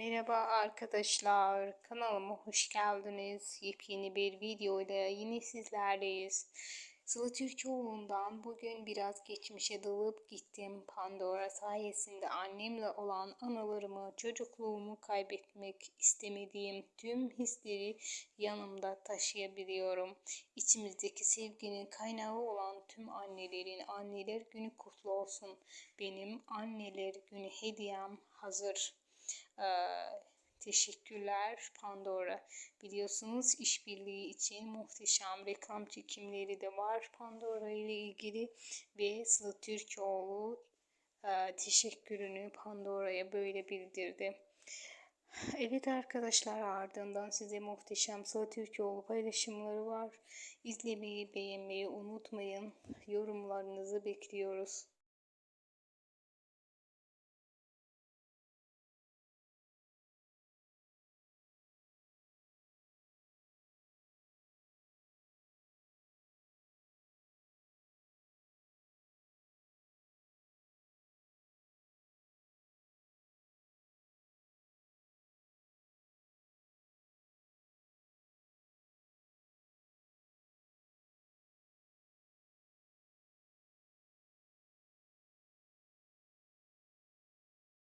Merhaba arkadaşlar, kanalıma hoş geldiniz. Yepyeni bir video ile yine sizlerleyiz. Sıla Türkoğlu'ndan bugün biraz geçmişe dalıp gittim. Pandora sayesinde annemle olan anılarımı, çocukluğumu kaybetmek istemediğim tüm hisleri yanımda taşıyabiliyorum. İçimizdeki sevginin kaynağı olan tüm annelerin anneler günü kutlu olsun. Benim anneler günü hediyem hazır. Ee, teşekkürler Pandora. Biliyorsunuz işbirliği için muhteşem reklam çekimleri de var Pandora ile ilgili ve Sıla Türkoğlu e, teşekkürünü Pandora'ya böyle bildirdi. Evet arkadaşlar ardından size muhteşem Sıla Türkoğlu paylaşımları var. İzlemeyi, beğenmeyi unutmayın. Yorumlarınızı bekliyoruz.